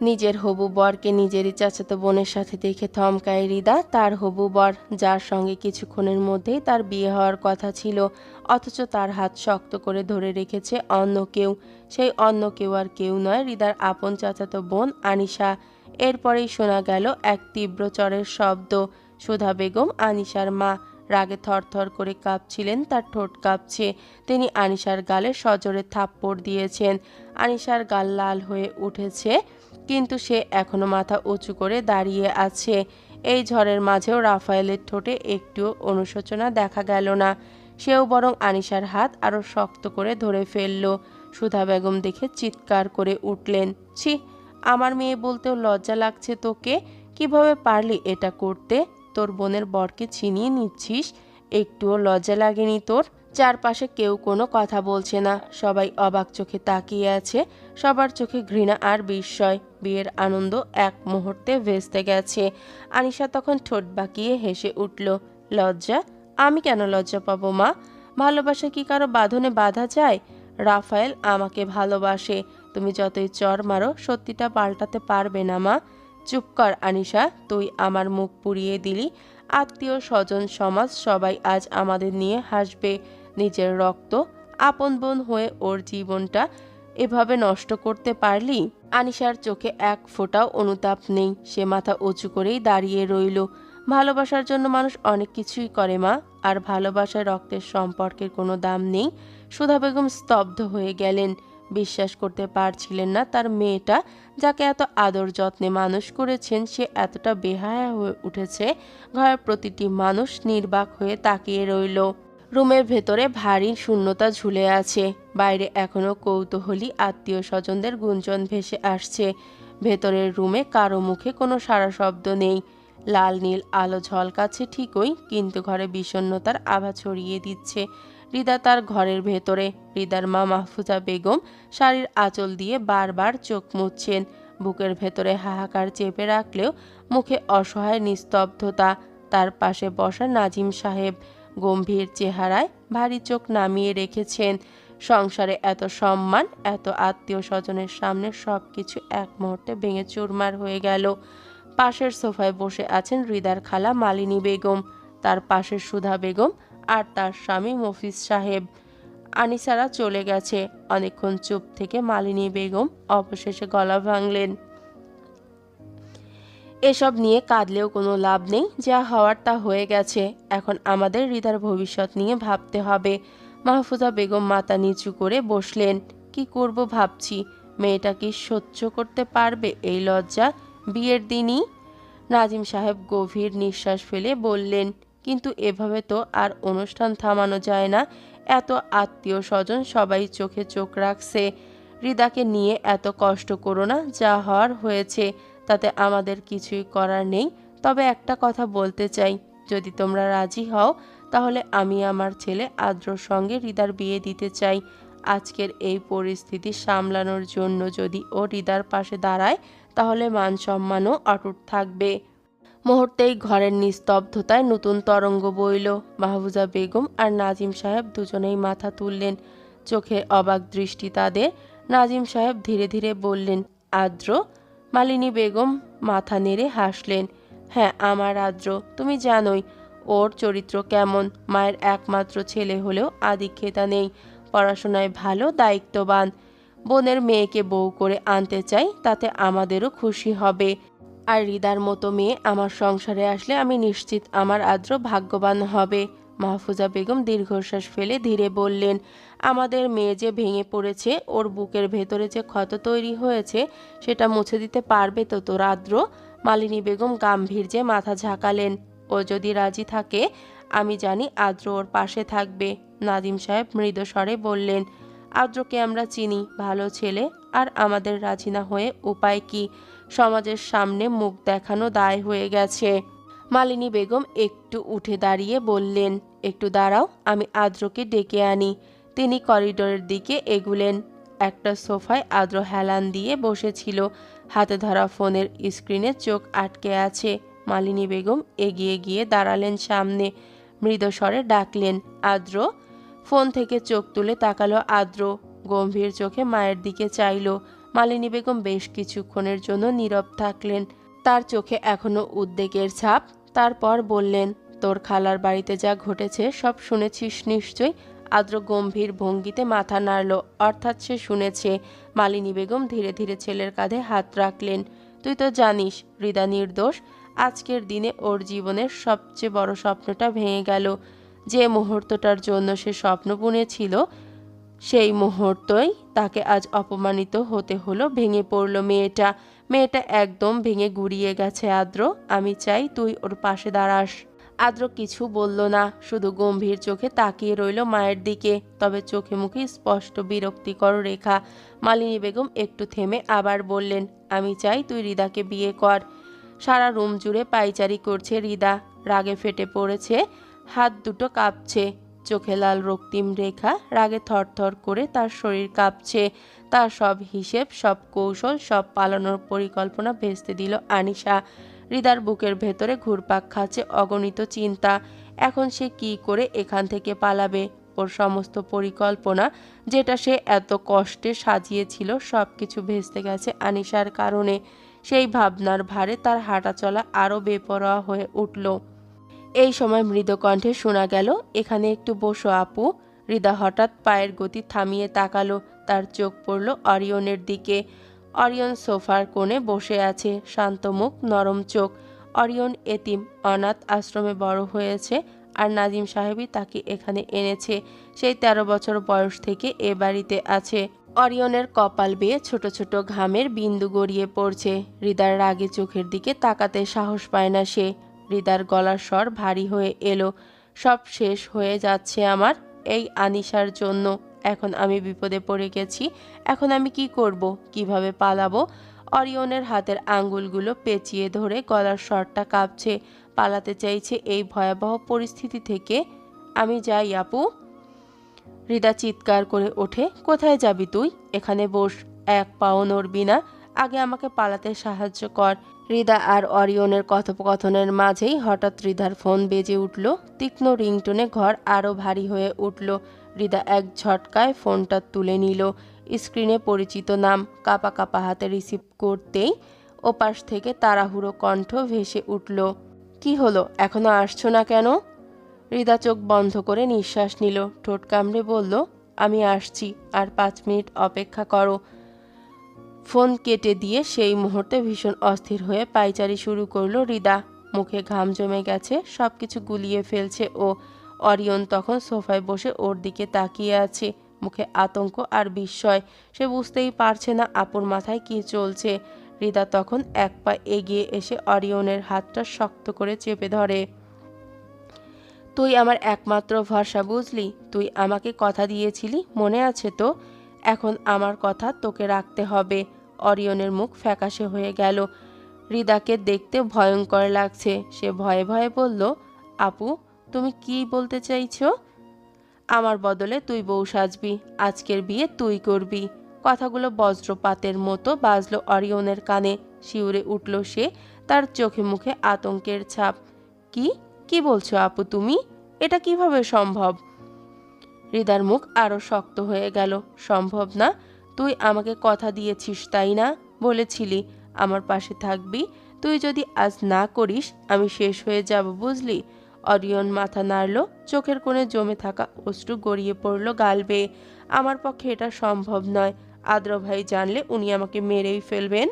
নিজের হবু বরকে নিজেরই চাচাতো বোনের সাথে দেখে থমকায় রিদা তার হবু বর, যার সঙ্গে কিছুক্ষণের মধ্যেই তার বিয়ে হওয়ার কথা ছিল, অথচ তার হাত শক্ত করে ধরে রেখেছে অন্য কেউ। সেই অন্য কেউ আর কেউ নয় রিদার আপন চাচাতো বোন আনিশা। এরপরেই শোনা গেল এক তীব্র চরের শব্দ। সুধা বেগম আনিশার মা রাগে থরথর করে কাঁপছিলেন, তার ঠোঁট কাঁপছে। তিনি আনিশার গালে সজোরে থাপ্পড় দিয়েছেন। আনিশার গাল লাল হয়ে উঠেছে। কিন্তু সে এখনও মাথা উঁচু করে দাঁড়িয়ে আছে। এই ঝড়ের মাঝেও রাফায়েলের ঠোঁটে একটুও অনুশোচনা দেখা গেল না। সেও বরং আনিশার হাত আরও শক্ত করে ধরে ফেলল। সুধা বেগম দেখে চিৎকার করে উঠলেন, ছি, আমার মেয়ে বলতেও লজ্জা লাগছে তোকে। কীভাবে পারলি এটা করতে? তোর বোনের বরকে ছিনিয়ে নিচ্ছিস? একটুও লজ্জা লাগেনি তোর? চারপাশে কেউ কোনো কথা বলছে না। সবাই অবাক চোখে তাকিয়ে আছে। সবার চোখে ঘৃণা আর বিস্ময়। বিয়ের আনন্দ এক মুহূর্তে ভেস্তে গেছে। আনিশা তখন ঠোঁট বাঁকিয়ে হেসে উঠল, লজ্জা? আমি কেন লজ্জা পাবো, মা? ভালোবাসা কি কারও বাঁধনে বাধা যায়? রাফায়েল আমাকে ভালোবাসে। তুমি যতই চর মারো, সত্যিটা পাল্টাতে পারবে না, মা। চুপ কর, আনিশা। তুই আমার মুখ পুড়িয়ে দিলি। আত্মীয় স্বজন সমাজ সবাই আজ আমাদের নিয়ে হাসবে। নিজের রক্ত আপন বোন হয়ে ওর জীবনটা এভাবে নষ্ট করতে পারলি? আনিশার চোখে এক ফোঁটাও অনুতাপ নেই। সে মাথা উঁচু করেই দাঁড়িয়ে রইল। ভালোবাসার জন্য মানুষ অনেক কিছুই করে, মা। আর ভালোবাসায় রক্তের সম্পর্কের কোনো দাম নেই। সুধা বেগম স্তব্ধ হয়ে গেলেন। বিশ্বাস করতে পারছিলেন না তার মেয়েটা, যাকে এত আদর যত্নে মানুষ করেছেন, সে এতটা বেহায়া হয়ে উঠেছে। ঘরের প্রতিটি মানুষ নির্বাক হয়ে তাকিয়ে রইল। রুমের ভেতরে ভারী শূন্যতা ঝুলে আছে। বাইরে এখনও কৌতূহলী আত্মীয় স্বজনদের গুঞ্জন ভেসে আসছে। ভেতরের রুমে কারও মুখে কোনো সারা শব্দ নেই। লাল নীল আলো ঝলকাচ্ছে ঠিকই, কিন্তু ঘরে বিষণ্ণতার আভা ছড়িয়ে দিচ্ছে। রিদা তার ঘরের ভেতরে। রিদার মা মাহফুজা বেগম শাড়ির আঁচল দিয়ে বারবার চোখ মুছছেন। বুকের ভেতরে হাহাকার চেপে রাখলেও মুখে অসহায় নিস্তব্ধতা। তার পাশে বসা নাজিম সাহেব। গম্ভীর চেহারায় ভারী চোখ নামিয়ে রেখেছেন। সংসারে এত সম্মান, এত আত্মীয় স্বজনের সামনে সব কিছু এক মুহূর্তে ভেঙে চুরমার হয়ে গেল। পাশের সোফায় বসে আছেন হৃদার খালা মালিনী বেগম, তার পাশের সুধা বেগম আর তার স্বামী মফিজ সাহেব। আনিসারা চলে গেছে। অনেকক্ষণ চুপ থেকে মালিনী বেগম অবশেষে গলা ভাঙলেন। এসব নিয়ে কাঁদলেও কোনো লাভ নেই, যা হওয়ার তা হয়ে গেছে। এখন আমাদের হৃদার ভবিষ্যৎ নিয়ে ভাবতে হবে। মাহফুজা বেগম মাথা নিচু করে বসলেন। কি করব ভাবছি? মেয়েটা কি সহ্য করতে পারবে এই লজ্জা বিয়ের দিনই? নাজিম সাহেব গভীর নিঃশ্বাস ফেলে বললেন, কিন্তু এভাবে তো আর অনুষ্ঠান থামানো যায় না। এত আত্মীয় স্বজন সবাই চোখে চোখ রাখছে। হৃদাকে নিয়ে এত কষ্ট করো না, যা হওয়ার হয়েছে। তাতে আমাদের কিছুই করার নেই। তবে একটা কথা বলতে চাই, যদি তোমরা রাজি হও, তাহলে আমি আমার ছেলে আদ্রর সঙ্গে হৃদার বিয়ে দিতে চাই। আজকের এই পরিস্থিতি সামলানোর জন্য যদি ও হৃদার পাশে দাঁড়ায়, তাহলে মান সম্মানও অটুট থাকবে। মুহূর্তেই ঘরের নিস্তব্ধতায় নতুন তরঙ্গ বইল। মাহবুজা বেগম আর নাজিম সাহেব দুজনেই মাথা তুললেন। চোখে অবাক দৃষ্টি তাদের। নাজিম সাহেব ধীরে ধীরে বললেন, আদ্র মালিনী বেগম মাথা নেড়ে হাসলেন হ্যাঁ আমার আদ্র, তুমি জানোই ওর চরিত্র কেমন। মায়ের একমাত্র ছেলে হলেও আদিক্ষেতা নেই, পড়াশোনায় ভালো, দায়িত্ববান। বোনের মেয়েকে বউ করে আনতে চাই, তাতে আমাদেরও খুশি হবে। আর হৃদার মতো মেয়ে আমার সংসারে আসলে আমি নিশ্চিত আমার আদ্র ভাগ্যবান হবে। মাহফুজা বেগম দীর্ঘশ্বাস ফেলে ধীরে বললেন, আমাদের মেয়ে যে ভেঙে পড়েছে, ওর বুকের ভেতরে যে ক্ষত তৈরি হয়েছে, সেটা মুছে দিতে পারবে তো তোর আদ্র মালিনী বেগম গাম্ভীর্যে মাথা ঝাঁকালেন, ও যদি রাজি থাকে, আমি জানি আদ্র ওর পাশে থাকবে। নাদিম সাহেব মৃদু স্বরে বললেন, আদ্রকে আমরা চিনি, ভালো ছেলে, আর আমাদের রাজি না হয়ে উপায় কি? সমাজের সামনে মুখ দেখানো দায় হয়ে গেছে। মালিনী বেগম একটু উঠে দাঁড়িয়ে বললেন, একটু দাঁড়াও, আমি আদ্রকে ডেকে আনি। তিনি করিডোরের দিকে এগুলেন। একটা সোফায় আদ্র হেলান দিয়ে বসেছিল। হাতে ধরা ফোনের স্ক্রিনে চোখ আটকে আছে। মালিনী বেগম এগিয়ে গিয়ে দাঁড়ালেন সামনে। মৃদস্বরে ডাকলেন, আদ্র? ফোন থেকে চোখ তুলে তাকালো আদ্র। গম্ভীর চোখে মায়ের দিকে চাইল। মালিনী বেগম বেশ কিছুক্ষণের জন্য নীরব থাকলেন। তার চোখে এখনও উদ্বেগের ছাপ তারপর বললেন, তোর খালার বাড়িতে যা ঘটেছে, সব শুনেছিস নিশ্চয় আদ্র গম্ভীর ভঙ্গিতে মাথা নাড়ল। অর্থাৎ সে শুনেছে, মালিনী বেগম ধীরে ধীরে ছেলের কাঁধে হাত রাখলেন। তুই তো জানিস, হৃদা নির্দোষ, আজকের দিনে ওর জীবনের সবচেয়ে বড় স্বপ্নটা ভেঙে গেল। যে মুহূর্তটার জন্য সে স্বপ্ন বুনেছিল, সেই মুহূর্তই তাকে আজ অপমানিত হতে হলো, ভেঙে পড়ল মেয়েটা। মেয়েটা একদম ভেঙে গুড়িয়ে গেছে আদ্র। আমি চাই তুই ওর পাশে দাঁড়াস। আদ্র কিছু বলল না, শুধু গম্ভীর চোখে তাকিয়ে রইল মায়ের দিকে। তবে চোখে মুখে স্পষ্ট বিরক্তিকর রেখা। মালিনী বেগম একটু থেমে আবার বললেন, আমি চাই তুই রিদাকে বিয়ে কর। সারা রুম জুড়ে পাইচারি করছে রিদা। রাগে ফেটে পড়েছে, হাত দুটো কাঁপছে। চোখে লাল রক্তিম রেখা, রাগে থরথর করে তার শরীর কাঁপছে। তার সব হিসেব, সব কৌশল, সব পালানোর পরিকল্পনা ভেস্তে দিল আনিশা। হৃদার বুকের ভেতরে ঘুরপাক খাচ্ছে অগণিত চিন্তা। এখন সে কি করে এখান থেকে পালাবে? ওর সমস্ত পরিকল্পনা, যেটা সে এত কষ্টে সাজিয়েছিল সব কিছু ভেস্তে গেছে আনিশার কারণে। সেই ভাবনার ভারে তার হাঁটা চলা আরও বেপরোয়া হয়ে উঠল। এই সময় মৃদকণ্ঠে শোনা গেল, এখানে একটু বসো আপু। হৃদা হঠাৎ পায়ের গতি থামিয়ে তাকালো, তার চোখ পড়ল অরিয়নের দিকে। অরিয়ন সোফার কোণে বসে আছে, শান্ত মুখ, নরম চোখ। অরিয়ন এতিম, অনাথ আশ্রমে বড় হয়েছে আর নাজিম সাহেবই তাকে এখানে এনেছে। সেই তেরো বছর বয়স থেকে এ বাড়িতে আছে। অরিয়নের কপাল বেয়ে ছোট ছোট ঘামের বিন্দু গড়িয়ে পড়ছে। হৃদার রাগে চোখের দিকে তাকাতে সাহস পায় না সে। হৃদার গলার স্বর ভারী হয়ে এলো। সব শেষ হয়ে যাচ্ছে আমার এই আনিশার জন্য। এখন আমি বিপদে পড়ে গেছি। এখন আমি কি করব? কীভাবে পালাবো? অরিয়নের হাতের আঙ্গুলগুলো পেঁচিয়ে ধরে গলার স্বরটা কাঁপছে। পালাতে চাইছে এই ভয়াবহ পরিস্থিতি থেকে। আমি যাই, আপু। হৃদা চিৎকার করে ওঠে। কোথায় যাবি তুই? এখানে বস। এক পাও নড়বি না। আগে আমাকে পালাতে সাহায্য কর। হৃদা আর অরিয়নের কথোপকথনের মাঝেই হঠাৎ হৃদার ফোন বেজে উঠল। তীক্ষ্ণ রিংটোনে ঘর আরও ভারী হয়ে উঠল। হৃদা এক ঝটকায় ফোনটা তুলে নিল। স্ক্রিনে পরিচিত নাম কাপা কাপা হাতে রিসিভ করতেই ওপাশ থেকে তাড়াহুড়ো কণ্ঠ ভেসে উঠল, কি হলো? এখনও আসছো না কেন? হৃদা চোখ বন্ধ করে নিঃশ্বাস নিল। ঠোঁট কামড়ে বলল, আমি আসছি, আর পাঁচ মিনিট অপেক্ষা করো। ফোন কেটে দিয়ে সেই মুহূর্তে ভীষণ অস্থির হয়ে পাইচারি শুরু করল রিদা মুখে ঘাম জমে গেছে সব কিছু গুলিয়ে ফেলছে ও অরিয়ন তখন সোফায় বসে ওর দিকে তাকিয়ে আছে। মুখে আতঙ্ক আর বিস্ময়, সে বুঝতেই পারছে না আপুর মাথায় কি চলছে। রিদা তখন এক পা এগিয়ে এসে অরিয়নের হাতটা শক্ত করে চেপে ধরে। তুই আমার একমাত্র ভরসা, বুঝলি? তুই আমাকে কথা দিয়েছিলি, মনে আছে তো? এখন আমার কথা তোকে রাখতে হবে। অরিয়নের মুখ ফ্যাকাশে হয়ে গেল। রিদাকে দেখতে ভয়ঙ্কর লাগছে। সে ভয়ে ভয়ে বলল, আপু, তুমি কি বলতে চাইছো? আমার বদলে তুই বউ সাজবি। আজকের বিয়ে তুই করবি। কথাগুলো বজ্রপাতের মতো বাজলো অরিয়নের কানে। শিউরে উঠল সে তার চোখে মুখে আতঙ্কের ছাপ। কি? কি বলছো আপু তুমি? এটা কীভাবে সম্ভব? হৃদার মুখ আরও শক্ত হয়ে গেল। সম্ভব না, তুই আমাকে কথা দিয়েছিস, তাই না? বলেছিলি। আমার পাশে থাকবি, তুই যদি আজ না করিস, আমি শেষ হয়ে যাব, বুঝলি? অরিয়ন মাথা নাড়ল, চোখের কোণে জমে থাকা অশ্রু গড়িয়ে পড়ল গাল বেয়ে আমার পক্ষে এটা সম্ভব নয়। আদ্র ভাই জানলে উনি আমাকে মেরেই ফেলবেন।